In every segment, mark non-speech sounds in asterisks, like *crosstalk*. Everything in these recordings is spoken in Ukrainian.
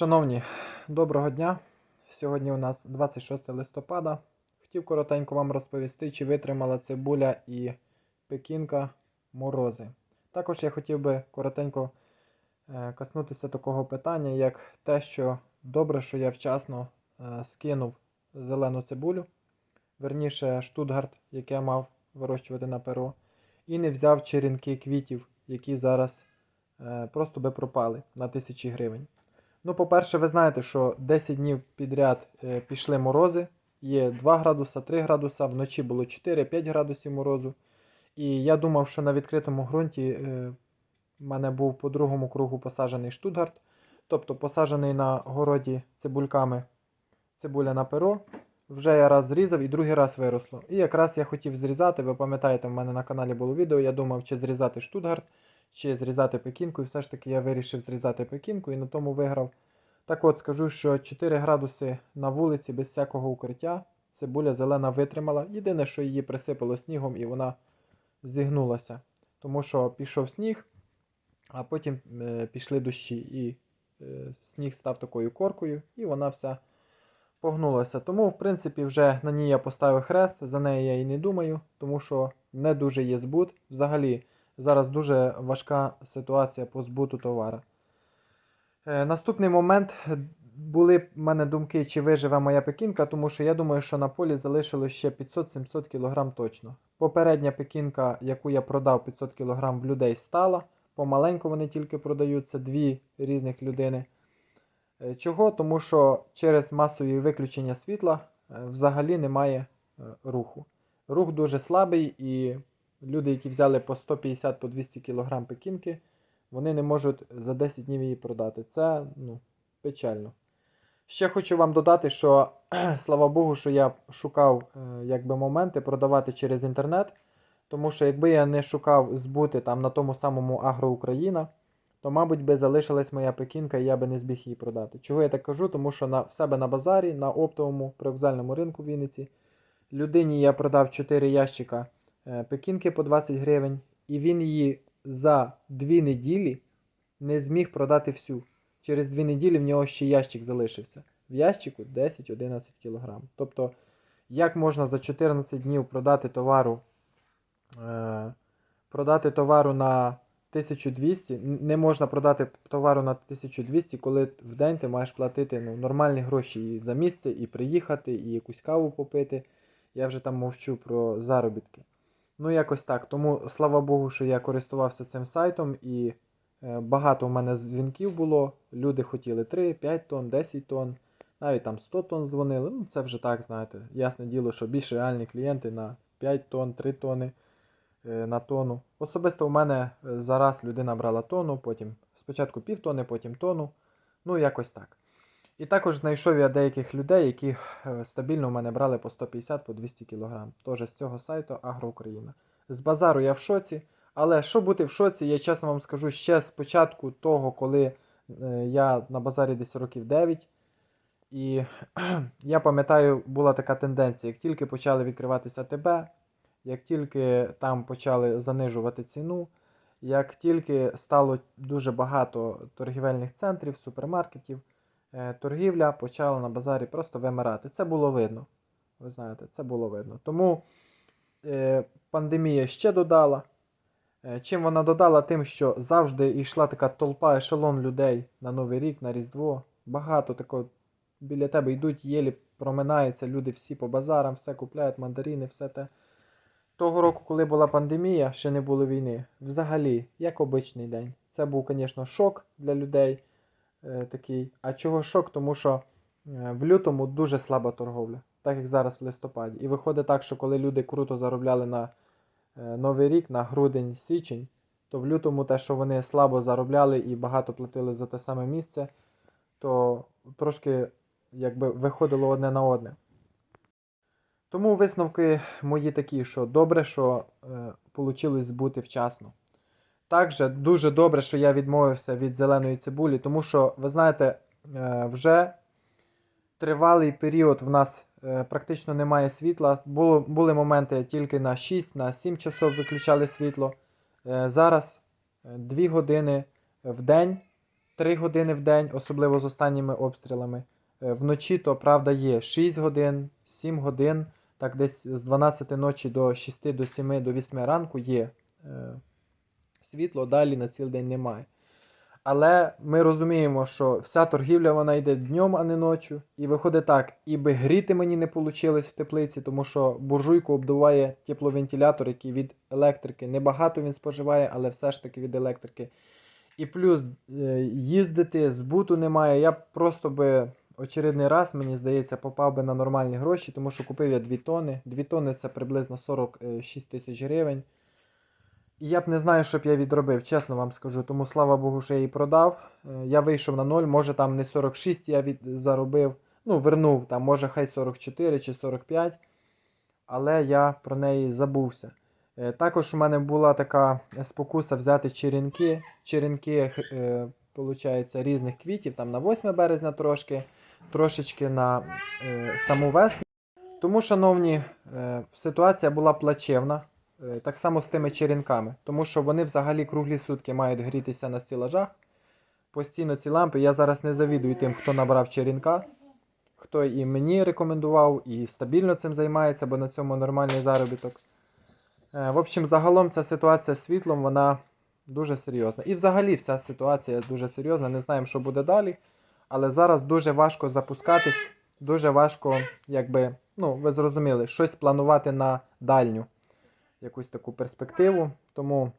Шановні, доброго дня. Сьогодні у нас 26 листопада. Хотів коротенько вам розповісти, чи витримала цибуля і пекінка морози. Також я хотів би коротенько е, коснутися такого питання, як те, що добре, що я вчасно е, скинув зелену цибулю, верніше штутгарт, який я мав вирощувати на перо, і не взяв черенки квітів, які зараз е, просто би пропали на тисячі гривень. Ну, по-перше, ви знаєте, що 10 днів підряд е, пішли морози. Є 2 градуса, 3 градуса, вночі було 4-5 градусів морозу. І я думав, що на відкритому ґрунті е, в мене був по другому кругу посаджений штутгарт, тобто посаджений на городі цибульками цибуля на перо. Вже я раз зрізав і другий раз виросло. І якраз я хотів зрізати, ви пам'ятаєте, в мене на каналі було відео, я думав, чи зрізати штутгарт, чи зрізати пекінку, і все ж таки я вирішив зрізати пекінку і на тому виграв. Так от скажу, що 4 градуси на вулиці без всякого укриття. Цибуля зелена витримала. Єдине, що її присипало снігом і вона зігнулася. Тому що пішов сніг, а потім е, пішли дощі. І е, сніг став такою коркою, і вона вся погнулася. Тому, в принципі, вже на ній я поставив хрест, за неї я і не думаю, тому що не дуже є збут. Взагалі, зараз дуже важка ситуація по збуту товара. Е, Наступний момент були в мене думки, чи виживе моя пекінка, тому що я думаю, що на полі залишилось ще 500-700 кг точно. Попередня пекінка, яку я продав 500 кг в людей, стала. Помаленьку вони тільки продаються, дві різних людини. Е, Чого? Тому що через масові виключення світла е, взагалі немає руху. Рух дуже слабий, і люди, які взяли по 150 по 200 кг пекінки, вони не можуть за 10 днів її продати. Це ну, печально. Ще хочу вам додати, що *clears throat* слава Богу, що я шукав е, якби, моменти продавати через інтернет. Тому що якби я не шукав збути там на тому самому Агро Україна, то, мабуть, би залишилась моя пекінка і я би не зміг її продати. Чого я так кажу? Тому що на, в себе на базарі, на оптовому привокзальному ринку в Вінниці, людині я продав 4 ящика пекінки по 20 гривень, і він її за 2 неділі не зміг продати всю. Через 2 неділі в нього ще ящик залишився. В ящику 10-11 кг. Тобто, як можна за 14 днів продати товару, е, продати товару на 1200, Н- не можна продати товару на 1200, коли в день ти маєш платити ну, нормальні гроші і за місце, і приїхати, і якусь каву попити. Я вже там мовчу про заробітки. Ну, якось так. Тому слава Богу, що я користувався цим сайтом і е, багато в мене дзвінків було. Люди хотіли 3, 5 тонн, 10 тонн, навіть там 100 тонн дзвонили. Ну, це вже так, знаєте. Ясне діло, що більш реальні клієнти на 5 тонн, 3 тонни е, на тонну. Особисто в мене е, зараз людина брала тонну, потім спочатку пів тонни, потім тонну. Ну, якось так. І також знайшов я деяких людей, які е, стабільно в мене брали по 150 по 200 кг. Теж з цього сайту Агро Україна. З базару я в шоці. Але що бути в шоці, я чесно вам скажу, ще з початку того, коли е, я на базарі десь років 9. І *clears throat* я пам'ятаю, була така тенденція, як тільки почали відкриватися ТБ, як тільки там почали занижувати ціну, як тільки стало дуже багато торгівельних центрів, супермаркетів, торгівля почала на базарі просто вимирати. Це було видно. Ви знаєте, це було видно. Тому е, пандемія ще додала. Е, Чим вона додала? Тим, що завжди йшла така толпа ешелон людей на Новий рік, на Різдво. Багато такого біля тебе йдуть, єлі проминаються, люди всі по базарам, все купляють, мандарини, все те. Того року, коли була пандемія, ще не було війни. Взагалі, як обичний день. Це був, звісно, шок для людей е, такий. А чого шок? Тому що е, в лютому дуже слаба торговля, так як зараз в листопаді. І виходить так, що коли люди круто заробляли на е, Новий рік, на грудень, січень, то в лютому те, що вони слабо заробляли і багато платили за те саме місце, то трошки якби виходило одне на одне. Тому висновки мої такі, що добре, що е, вийшло збути вчасно. Також дуже добре, що я відмовився від зеленої цибулі, тому що, ви знаєте, е, вже тривалий період в нас е, практично немає світла. Було, були моменти тільки на 6, на 7 часов виключали світло. Е, зараз 2 години в день 3 години в день, особливо з останніми обстрілами. Вночі то правда є 6 годин, 7 годин, так десь з 12 ночі до 6 до 7 до 8 ранку є світло, далі на цілий день немає. Але ми розуміємо, що вся торгівля вона йде днем, а не ночі. І виходить так, і би гріти мені не вийшло в теплиці, тому що буржуйку обдуває тепловентилятор, який від електрики. Небагато він споживає, але все ж таки від електрики. І плюс е, їздити, збуту немає. Я просто би очередний раз, мені здається, попав би на нормальні гроші, тому що купив я 2 тони. 2 тони це приблизно 46 тисяч гривень. Я б не знаю, що б я відробив, чесно вам скажу. Тому слава Богу, що я її продав. Е, Я вийшов на ноль, може там не 46 я від... заробив. Ну, вернув там, може хай 44 чи 45. Але я про неї забувся. Е, Також у мене була така спокуса взяти черенки. Черенки, е, різних квітів, там на 8 березня трошки, трошечки на е, саму весну. Тому, шановні, ситуація була плачевна. Е, Так само з тими черенками, тому що вони взагалі круглі сутки мають грітися на стілажах. Постійно ці лампи. Я зараз не завідую тим, хто набрав черенка, хто і мені рекомендував, і стабільно цим займається, бо на цьому нормальний заробіток. Е, В общем, загалом ця ситуація з світлом, вона дуже серйозна. І взагалі вся ситуація дуже серйозна. Не знаємо, що буде далі. Але зараз дуже важко запускатись, дуже важко, якби, ну, ви зрозуміли, щось планувати на дальню якусь таку перспективу. Тому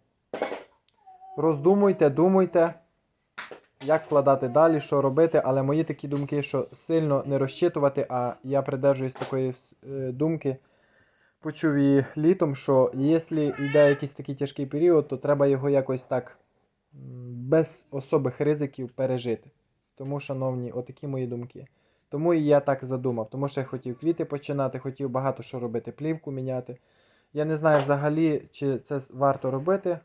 роздумуйте, думайте, як вкладати далі, що робити. Але мої такі думки, що сильно не розчитувати, а я придержуюсь такої е, думки. Почув її літом, що якщо йде якийсь такий тяжкий період, то треба його якось так без особих ризиків пережити. Тому, шановні, отакі мої думки. Тому і я так задумав, тому що я хотів квіти починати, хотів багато що робити, плівку міняти. Я не знаю взагалі, чи це варто робити.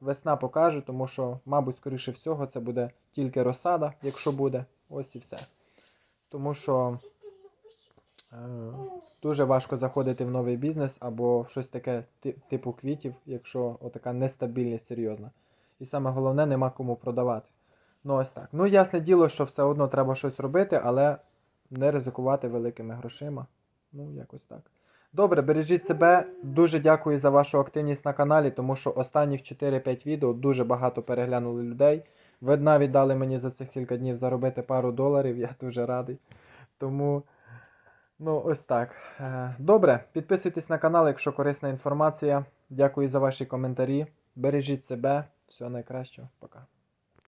Весна покаже, тому що, мабуть, скоріше всього, це буде тільки розсада, якщо буде. Ось і все. Тому що е, дуже важко заходити в новий бізнес або щось таке типу квітів, якщо отака нестабільність серйозна. І саме головне, нема кому продавати. Ну, ось так. Ну, ясне діло, що все одно треба щось робити, але не ризикувати великими грошима. Ну, якось так. Добре, бережіть себе. Дуже дякую за вашу активність на каналі, тому що останніх 4-5 відео дуже багато переглянули людей. Ви навіть дали мені за цих кілька днів заробити пару доларів, я дуже радий. Тому, ну, ось так. Е, Добре, підписуйтесь на канал, якщо корисна інформація. Дякую за ваші коментарі. Бережіть себе. Всього найкращого. Пока.